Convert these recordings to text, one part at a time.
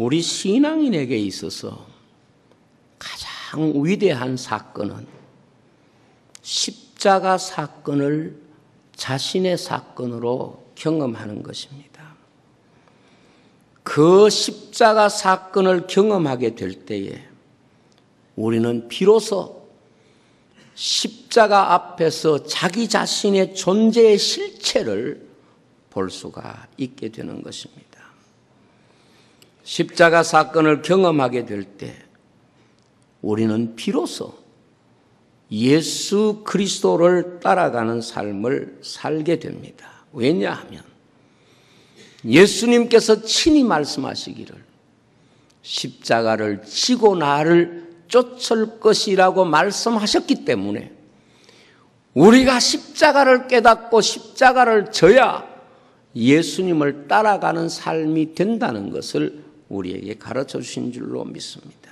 우리 신앙인에게 있어서 가장 위대한 사건은 십자가 사건을 자신의 사건으로 경험하는 것입니다. 그 십자가 사건을 경험하게 될 때에 우리는 비로소 십자가 앞에서 자기 자신의 존재의 실체를 볼 수가 있게 되는 것입니다. 십자가 사건을 경험하게 될 때 우리는 비로소 예수 그리스도를 따라가는 삶을 살게 됩니다. 왜냐하면 예수님께서 친히 말씀하시기를 십자가를 지고 나를 쫓을 것이라고 말씀하셨기 때문에 우리가 십자가를 깨닫고 십자가를 져야 예수님을 따라가는 삶이 된다는 것을 우리에게 가르쳐 주신 줄로 믿습니다.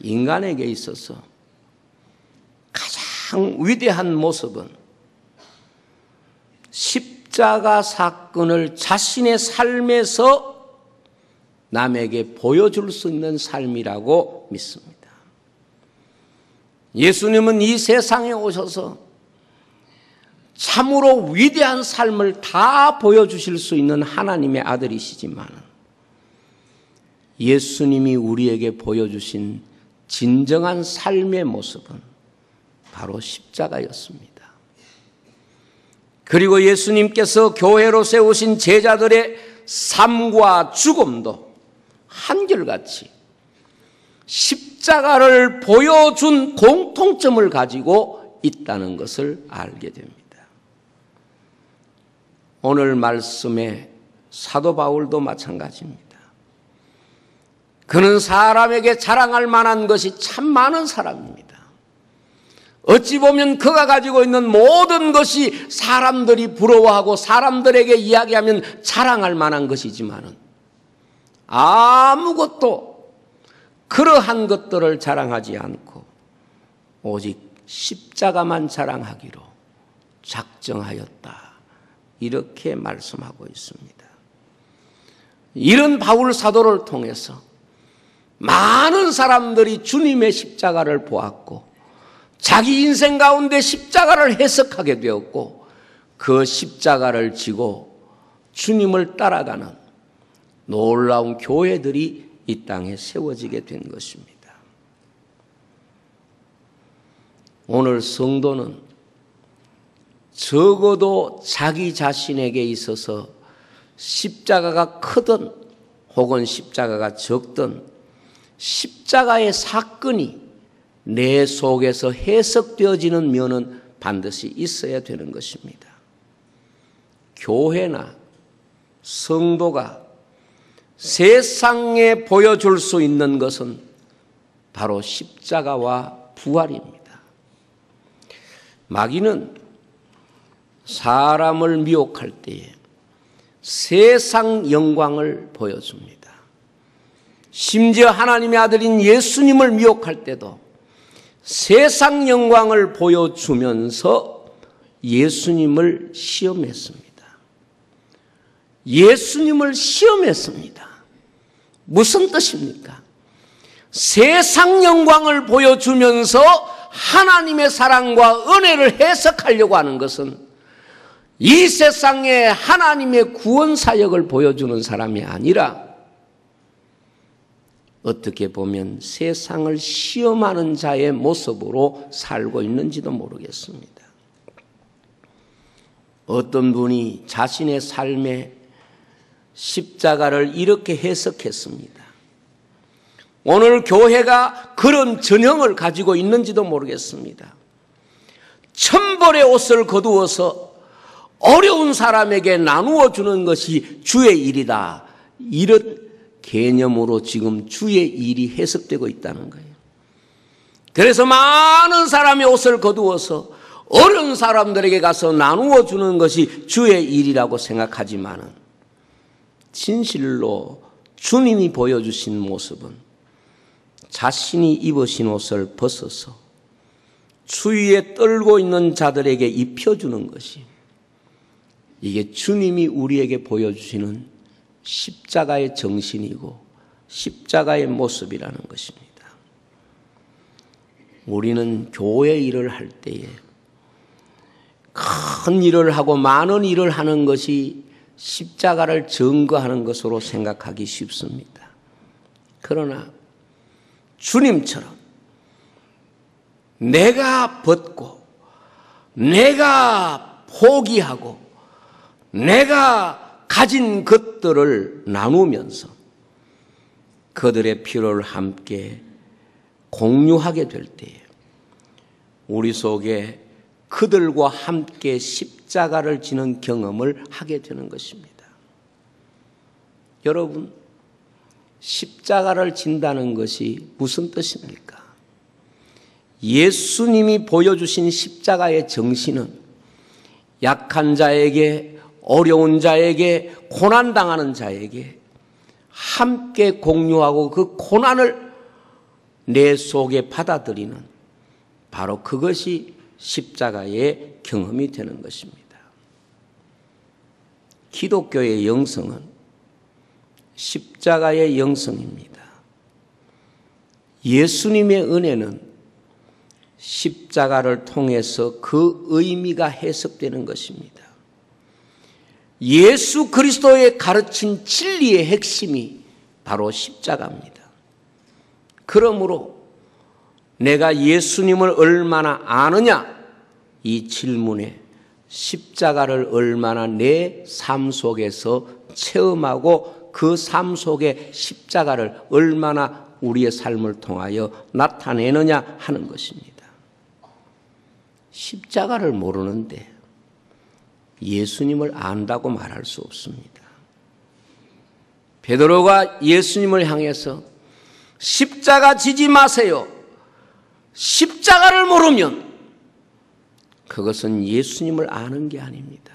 인간에게 있어서 가장 위대한 모습은 십자가 사건을 자신의 삶에서 남에게 보여줄 수 있는 삶이라고 믿습니다. 예수님은 이 세상에 오셔서 참으로 위대한 삶을 다 보여주실 수 있는 하나님의 아들이시지만 예수님이 우리에게 보여주신 진정한 삶의 모습은 바로 십자가였습니다. 그리고 예수님께서 교회로 세우신 제자들의 삶과 죽음도 한결같이 십자가를 보여준 공통점을 가지고 있다는 것을 알게 됩니다. 오늘 말씀의 사도 바울도 마찬가지입니다. 그는 사람에게 자랑할 만한 것이 참 많은 사람입니다. 어찌 보면 그가 가지고 있는 모든 것이 사람들이 부러워하고 사람들에게 이야기하면 자랑할 만한 것이지만은 아무것도 그러한 것들을 자랑하지 않고 오직 십자가만 자랑하기로 작정하였다. 이렇게 말씀하고 있습니다. 이런 바울 사도를 통해서 많은 사람들이 주님의 십자가를 보았고 자기 인생 가운데 십자가를 해석하게 되었고 그 십자가를 지고 주님을 따라가는 놀라운 교회들이 이 땅에 세워지게 된 것입니다. 오늘 성도는 적어도 자기 자신에게 있어서 십자가가 크든 혹은 십자가가 적든 십자가의 사건이 내 속에서 해석되어지는 면은 반드시 있어야 되는 것입니다. 교회나 성도가 세상에 보여줄 수 있는 것은 바로 십자가와 부활입니다. 마귀는 사람을 미혹할 때에 세상 영광을 보여줍니다. 심지어 하나님의 아들인 예수님을 미혹할 때도 세상 영광을 보여주면서 예수님을 시험했습니다. 예수님을 시험했습니다. 무슨 뜻입니까? 세상 영광을 보여주면서 하나님의 사랑과 은혜를 해석하려고 하는 것은 이 세상에 하나님의 구원 사역을 보여주는 사람이 아니라 어떻게 보면 세상을 시험하는 자의 모습으로 살고 있는지도 모르겠습니다. 어떤 분이 자신의 삶에 십자가를 이렇게 해석했습니다. 오늘 교회가 그런 전형을 가지고 있는지도 모르겠습니다. 천벌의 옷을 거두어서 어려운 사람에게 나누어 주는 것이 주의 일이다. 이런 개념으로 지금 주의 일이 해석되고 있다는 거예요. 그래서 많은 사람의 옷을 거두어서 어려운 사람들에게 가서 나누어 주는 것이 주의 일이라고 생각하지만은 진실로 주님이 보여주신 모습은 자신이 입으신 옷을 벗어서 추위에 떨고 있는 자들에게 입혀주는 것이 이게 주님이 우리에게 보여주시는 십자가의 정신이고 십자가의 모습이라는 것입니다. 우리는 교회 일을 할 때에 큰 일을 하고 많은 일을 하는 것이 십자가를 증거하는 것으로 생각하기 쉽습니다. 그러나 주님처럼 내가 벗고 내가 포기하고 내가 가진 것들을 나누면서 그들의 필요를 함께 공유하게 될 때에 우리 속에 그들과 함께 십자가를 지는 경험을 하게 되는 것입니다. 여러분, 십자가를 진다는 것이 무슨 뜻입니까? 예수님이 보여주신 십자가의 정신은 약한 자에게, 어려운 자에게, 고난 당하는 자에게 함께 공유하고 그 고난을 내 속에 받아들이는 바로 그것이 십자가의 경험이 되는 것입니다. 기독교의 영성은 십자가의 영성입니다. 예수님의 은혜는 십자가를 통해서 그 의미가 해석되는 것입니다. 예수 그리스도의 가르친 진리의 핵심이 바로 십자가입니다. 그러므로 내가 예수님을 얼마나 아느냐? 이 질문에 십자가를 얼마나 내 삶 속에서 체험하고 그 삶 속에 십자가를 얼마나 우리의 삶을 통하여 나타내느냐 하는 것입니다. 십자가를 모르는데 예수님을 안다고 말할 수 없습니다. 베드로가 예수님을 향해서 십자가 지지 마세요. 십자가를 모르면 그것은 예수님을 아는 게 아닙니다.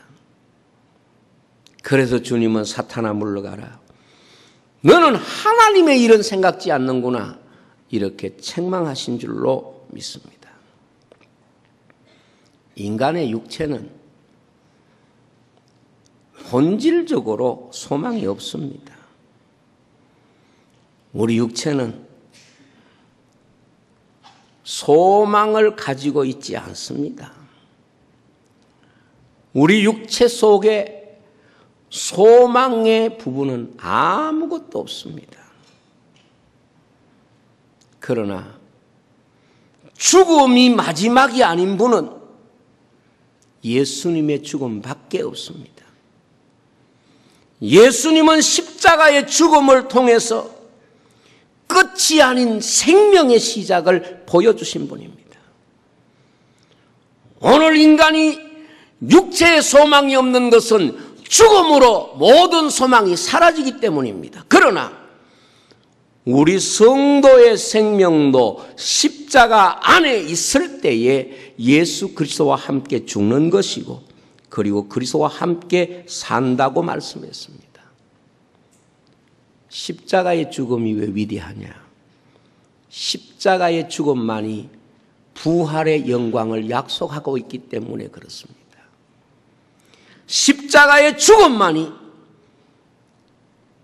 그래서 주님은 사탄아 물러가라. 너는 하나님의 일은 생각지 않는구나. 이렇게 책망하신 줄로 믿습니다. 인간의 육체는 본질적으로 소망이 없습니다. 우리 육체는 소망을 가지고 있지 않습니다. 우리 육체 속에 소망의 부분은 아무것도 없습니다. 그러나 죽음이 마지막이 아닌 분은 예수님의 죽음밖에 없습니다. 예수님은 십자가의 죽음을 통해서 끝이 아닌 생명의 시작을 보여주신 분입니다. 오늘 인간이 육체의 소망이 없는 것은 죽음으로 모든 소망이 사라지기 때문입니다. 그러나 우리 성도의 생명도 십자가 안에 있을 때에 예수 그리스도와 함께 죽는 것이고 그리고 그리스도와 함께 산다고 말씀했습니다. 십자가의 죽음이 왜 위대하냐? 십자가의 죽음만이 부활의 영광을 약속하고 있기 때문에 그렇습니다. 십자가의 죽음만이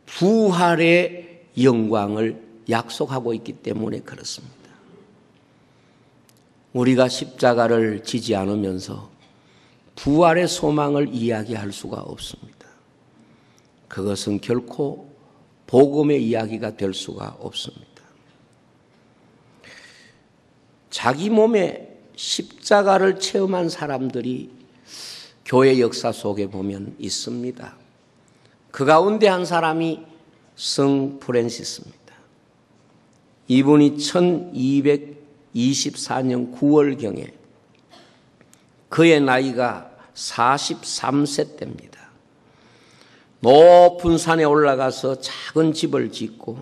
부활의 영광을 약속하고 있기 때문에 그렇습니다. 우리가 십자가를 지지 않으면서 부활의 소망을 이야기할 수가 없습니다. 그것은 결코 복음의 이야기가 될 수가 없습니다. 자기 몸에 십자가를 체험한 사람들이 교회 역사 속에 보면 있습니다. 그 가운데 한 사람이 성 프랜시스입니다. 이분이 1224년 9월경에 그의 나이가 43세 때입니다. 높은 산에 올라가서 작은 집을 짓고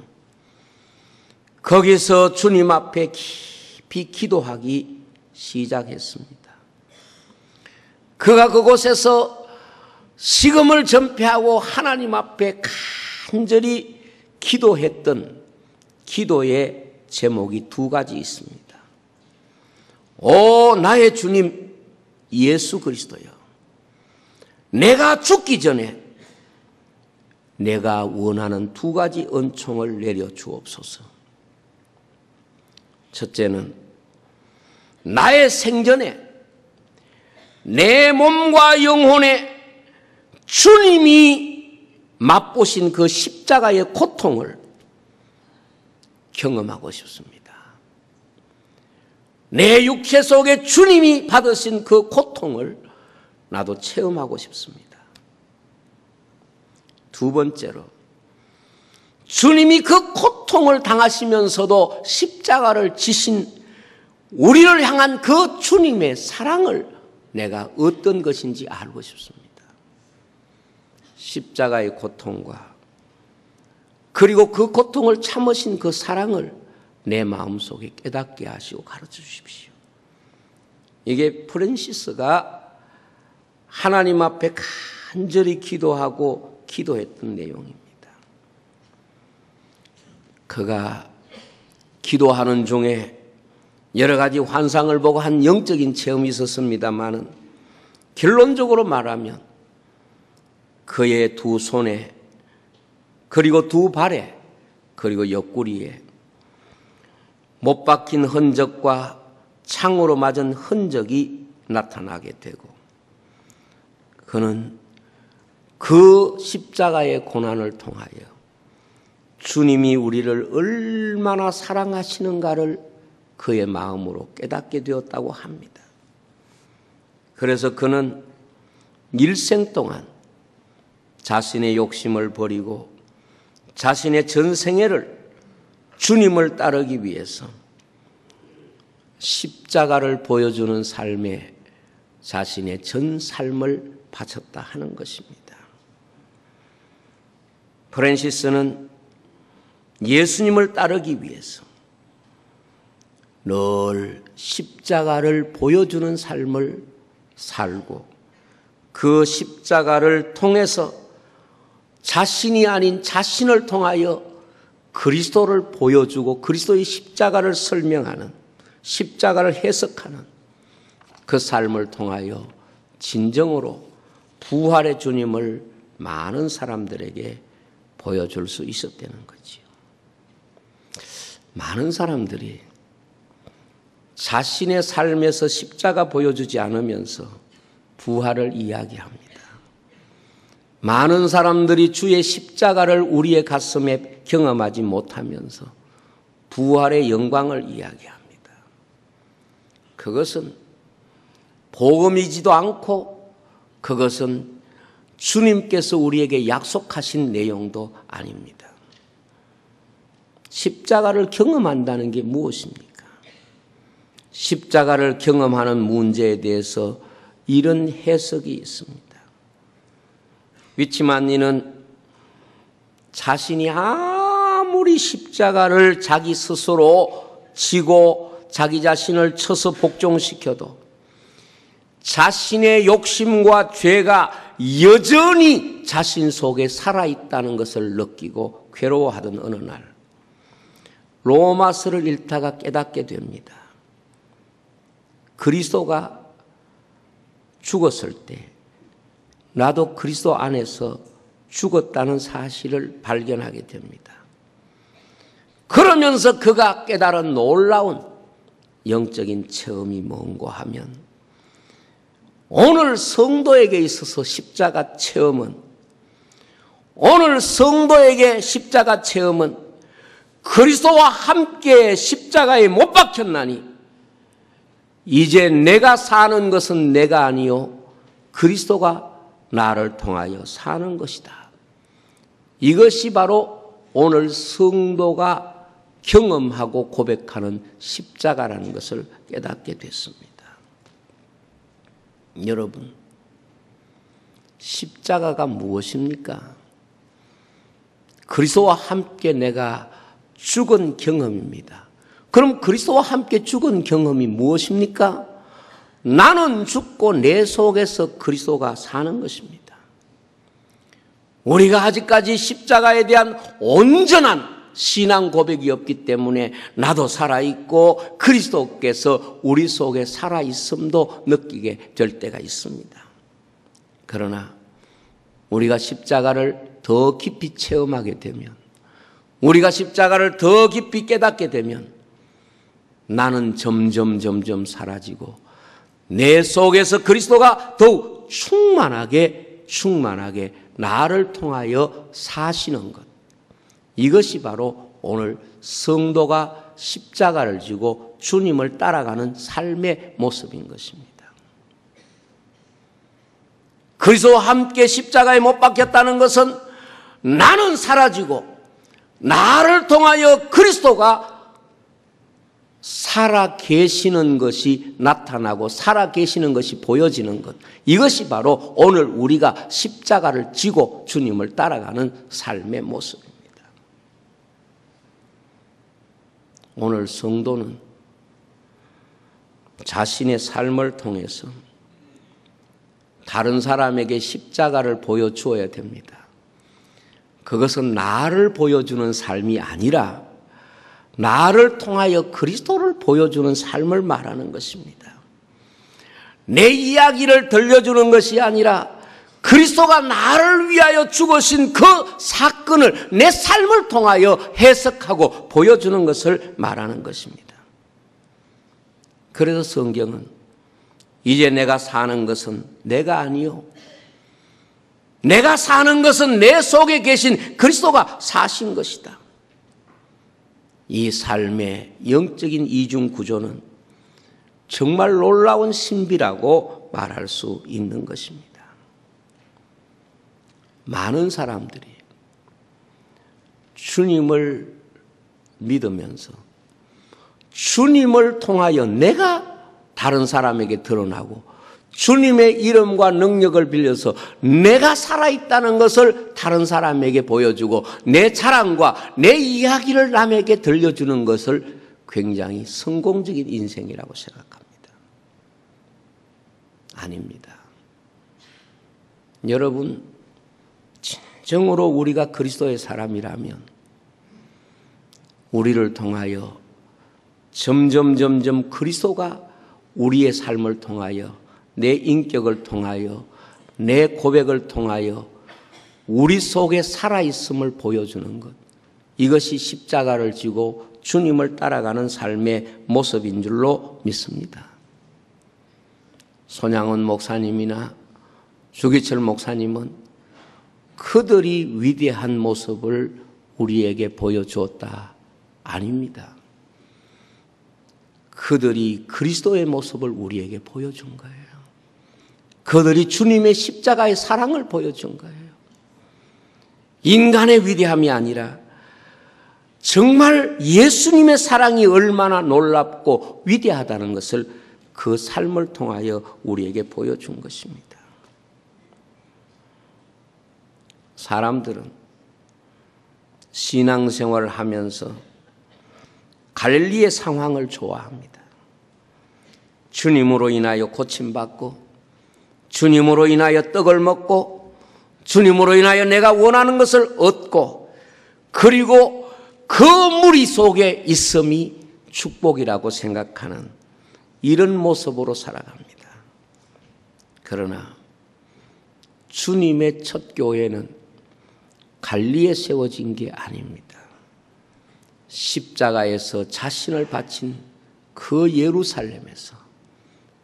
거기서 주님 앞에 깊이 기도하기 시작했습니다. 그가 그곳에서 시금을 전폐하고 하나님 앞에 간절히 기도했던 기도의 제목이 두 가지 있습니다. 오, 나의 주님 예수 그리스도여. 내가 죽기 전에 내가 원하는 두 가지 은총을 내려 주옵소서. 첫째는 나의 생전에 내 몸과 영혼에 주님이 맛보신 그 십자가의 고통을 경험하고 싶습니다. 내 육체 속에 주님이 받으신 그 고통을 나도 체험하고 싶습니다. 두 번째로, 주님이 그 고통을 당하시면서도 십자가를 지신 우리를 향한 그 주님의 사랑을 내가 어떤 것인지 알고 싶습니다. 십자가의 고통과 그리고 그 고통을 참으신 그 사랑을 내 마음속에 깨닫게 하시고 가르쳐 주십시오. 이게 프랜시스가 하나님 앞에 간절히 기도하고 기도했던 내용입니다. 그가 기도하는 중에 여러 가지 환상을 보고 한 영적인 체험이 있었습니다만은 결론적으로 말하면 그의 두 손에 그리고 두 발에 그리고 옆구리에 못 박힌 흔적과 창으로 맞은 흔적이 나타나게 되고 그는 그 십자가의 고난을 통하여 주님이 우리를 얼마나 사랑하시는가를 그의 마음으로 깨닫게 되었다고 합니다. 그래서 그는 일생 동안 자신의 욕심을 버리고 자신의 전생애를 주님을 따르기 위해서 십자가를 보여주는 삶에 자신의 전 삶을 바쳤다 하는 것입니다. 프랜시스는 예수님을 따르기 위해서 늘 십자가를 보여주는 삶을 살고 그 십자가를 통해서 자신이 아닌 자신을 통하여 그리스도를 보여주고 그리스도의 십자가를 설명하는 십자가를 해석하는 그 삶을 통하여 진정으로 부활의 주님을 많은 사람들에게 보여줄 수 있었다는 거지요. 많은 사람들이 자신의 삶에서 십자가 보여주지 않으면서 부활을 이야기합니다. 많은 사람들이 주의 십자가를 우리의 가슴에 경험하지 못하면서 부활의 영광을 이야기합니다. 그것은 복음이지도 않고 그것은 주님께서 우리에게 약속하신 내용도 아닙니다. 십자가를 경험한다는 게 무엇입니까? 십자가를 경험하는 문제에 대해서 이런 해석이 있습니다. 위치만니는 자신이 아무리 십자가를 자기 스스로 지고 자기 자신을 쳐서 복종시켜도 자신의 욕심과 죄가 여전히 자신 속에 살아있다는 것을 느끼고 괴로워하던 어느 날 로마서를 읽다가 깨닫게 됩니다. 그리스도가 죽었을 때 나도 그리스도 안에서 죽었다는 사실을 발견하게 됩니다. 그러면서 그가 깨달은 놀라운 영적인 체험이 뭔고 하면 오늘 성도에게 있어서 십자가 체험은 오늘 성도에게 십자가 체험은 그리스도와 함께 십자가에 못 박혔나니 이제 내가 사는 것은 내가 아니요 그리스도가 나를 통하여 사는 것이다. 이것이 바로 오늘 성도가 경험하고 고백하는 십자가라는 것을 깨닫게 됐습니다. 여러분, 십자가가 무엇입니까? 그리스도와 함께 내가 죽은 경험입니다. 그럼 그리스도와 함께 죽은 경험이 무엇입니까? 나는 죽고 내 속에서 그리스도가 사는 것입니다. 우리가 아직까지 십자가에 대한 온전한 신앙 고백이 없기 때문에 나도 살아있고 그리스도께서 우리 속에 살아있음도 느끼게 될 때가 있습니다. 그러나 우리가 십자가를 더 깊이 체험하게 되면 우리가 십자가를 더 깊이 깨닫게 되면 나는 점점 점점 사라지고 내 속에서 그리스도가 더욱 충만하게 충만하게 나를 통하여 사시는 것. 이것이 바로 오늘 성도가 십자가를 지고 주님을 따라가는 삶의 모습인 것입니다. 그리스도와 함께 십자가에 못 박혔다는 것은 나는 사라지고 나를 통하여 그리스도가 살아 계시는 것이 나타나고 살아 계시는 것이 보여지는 것. 이것이 바로 오늘 우리가 십자가를 지고 주님을 따라가는 삶의 모습입니다. 오늘 성도는 자신의 삶을 통해서 다른 사람에게 십자가를 보여주어야 됩니다. 그것은 나를 보여주는 삶이 아니라 나를 통하여 그리스도를 보여주는 삶을 말하는 것입니다. 내 이야기를 들려주는 것이 아니라 그리스도가 나를 위하여 죽으신 그 사건을 내 삶을 통하여 해석하고 보여주는 것을 말하는 것입니다. 그래서 성경은 이제 내가 사는 것은 내가 아니요. 내가 사는 것은 내 속에 계신 그리스도가 사신 것이다. 이 삶의 영적인 이중 구조는 정말 놀라운 신비라고 말할 수 있는 것입니다. 많은 사람들이 주님을 믿으면서 주님을 통하여 내가 다른 사람에게 드러나고 주님의 이름과 능력을 빌려서 내가 살아있다는 것을 다른 사람에게 보여주고 내 자랑과 내 이야기를 남에게 들려주는 것을 굉장히 성공적인 인생이라고 생각합니다. 아닙니다. 여러분, 진 정으로 우리가 그리스도의 사람이라면 우리를 통하여 점점 점점 그리스도가 우리의 삶을 통하여 내 인격을 통하여 내 고백을 통하여 우리 속에 살아있음을 보여주는 것. 이것이 십자가를 지고 주님을 따라가는 삶의 모습인 줄로 믿습니다. 손양원 목사님이나 주기철 목사님은 그들이 위대한 모습을 우리에게 보여주었다. 아닙니다. 그들이 그리스도의 모습을 우리에게 보여준 거예요. 그들이 주님의 십자가의 사랑을 보여준 거예요. 인간의 위대함이 아니라 정말 예수님의 사랑이 얼마나 놀랍고 위대하다는 것을 그 삶을 통하여 우리에게 보여준 것입니다. 사람들은 신앙생활을 하면서 갈릴리의 상황을 좋아합니다. 주님으로 인하여 고침받고 주님으로 인하여 떡을 먹고 주님으로 인하여 내가 원하는 것을 얻고 그리고 그 무리 속에 있음이 축복이라고 생각하는 이런 모습으로 살아갑니다. 그러나 주님의 첫 교회는 갈리에 세워진 게 아닙니다. 십자가에서 자신을 바친 그 예루살렘에서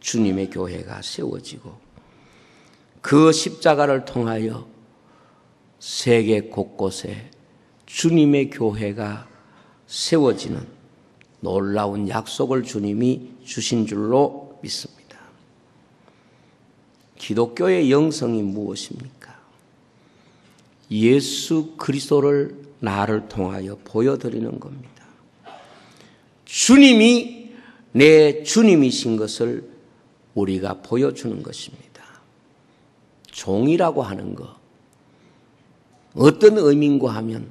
주님의 교회가 세워지고 그 십자가를 통하여 세계 곳곳에 주님의 교회가 세워지는 놀라운 약속을 주님이 주신 줄로 믿습니다. 기독교의 영성이 무엇입니까? 예수 그리스도를 나를 통하여 보여드리는 겁니다. 주님이 내 주님이신 것을 우리가 보여주는 것입니다. 종이라고 하는 것. 어떤 의미인가 하면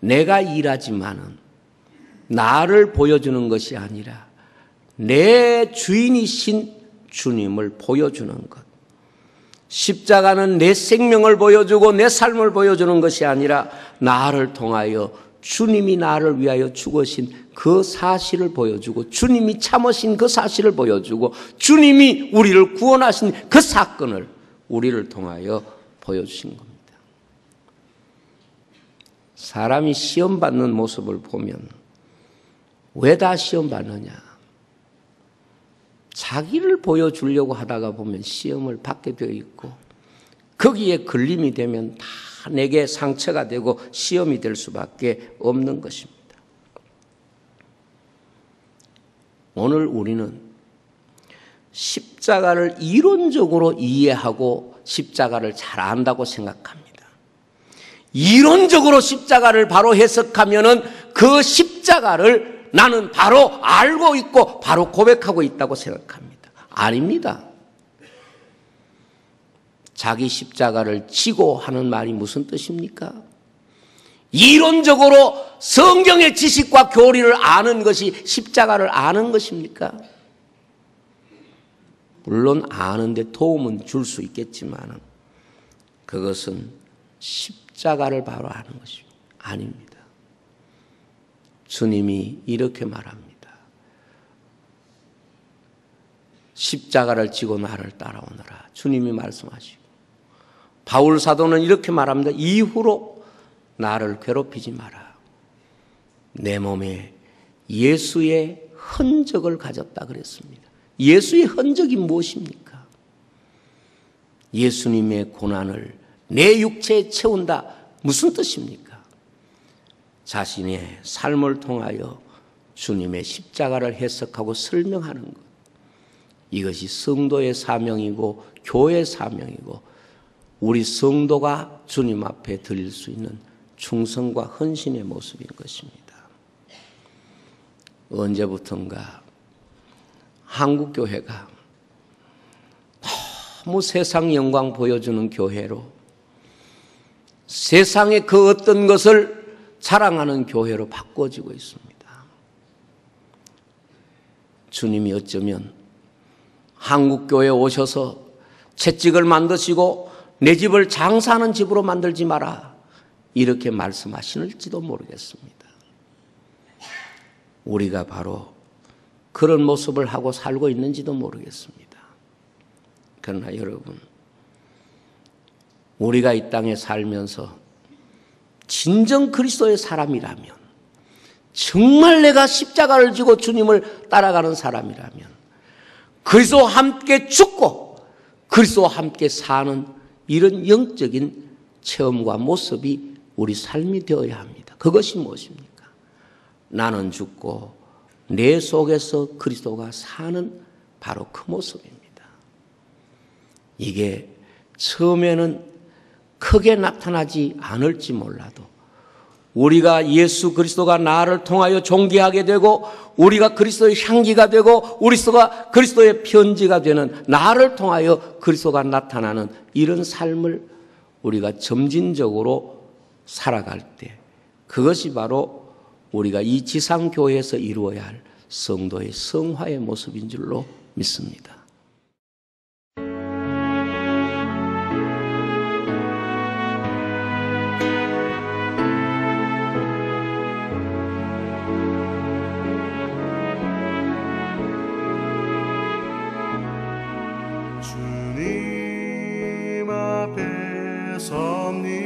내가 일하지만은 나를 보여주는 것이 아니라 내 주인이신 주님을 보여주는 것. 십자가는 내 생명을 보여주고 내 삶을 보여주는 것이 아니라 나를 통하여 주님이 나를 위하여 죽으신 그 사실을 보여주고 주님이 참으신 그 사실을 보여주고 주님이 우리를 구원하신 그 사건을 우리를 통하여 보여주신 겁니다. 사람이 시험 받는 모습을 보면 왜 다 시험 받느냐? 자기를 보여주려고 하다가 보면 시험을 받게 되어 있고 거기에 걸림이 되면 다 내게 상처가 되고 시험이 될 수밖에 없는 것입니다. 오늘 우리는 십자가를 이론적으로 이해하고 십자가를 잘 안다고 생각합니다. 이론적으로 십자가를 바로 해석하면은 그 십자가를 나는 바로 알고 있고 바로 고백하고 있다고 생각합니다. 아닙니다. 자기 십자가를 지고 하는 말이 무슨 뜻입니까? 이론적으로 성경의 지식과 교리를 아는 것이 십자가를 아는 것입니까? 물론 아는데 도움은 줄 수 있겠지만 그것은 십자가를 바로 아는 것이 아닙니다. 주님이 이렇게 말합니다. 십자가를 지고 나를 따라오너라. 주님이 말씀하시고 바울 사도는 이렇게 말합니다. 이후로 나를 괴롭히지 마라. 내 몸에 예수의 흔적을 가졌다 그랬습니다. 예수의 흔적이 무엇입니까? 예수님의 고난을 내 육체에 채운다. 무슨 뜻입니까? 자신의 삶을 통하여 주님의 십자가를 해석하고 설명하는 것. 이것이 성도의 사명이고 교회 사명이고 우리 성도가 주님 앞에 드릴 수 있는 충성과 헌신의 모습인 것입니다. 언제부턴가 한국 교회가 너무 세상 영광 보여주는 교회로 세상의 그 어떤 것을 자랑하는 교회로 바꿔지고 있습니다. 주님이 어쩌면 한국 교회에 오셔서 채찍을 만드시고 내 집을 장사하는 집으로 만들지 마라. 이렇게 말씀하시는지도 모르겠습니다. 우리가 바로 그런 모습을 하고 살고 있는지도 모르겠습니다. 그러나 여러분, 우리가 이 땅에 살면서 진정 그리스도의 사람이라면, 정말 내가 십자가를 지고 주님을 따라가는 사람이라면, 그리스도와 함께 죽고 그리스도와 함께 사는 이런 영적인 체험과 모습이 우리 삶이 되어야 합니다. 그것이 무엇입니까? 나는 죽고 내 속에서 그리스도가 사는 바로 그 모습입니다. 이게 처음에는 크게 나타나지 않을지 몰라도 우리가 예수 그리스도가 나를 통하여 존귀하게 되고 우리가 그리스도의 향기가 되고 그리스도가 그리스도의 편지가 되는 나를 통하여 그리스도가 나타나는 이런 삶을 우리가 점진적으로 살아갈 때 그것이 바로 우리가 이 지상 교회에서 이루어야 할 성도의 성화의 모습인 줄로 믿습니다. 섭니다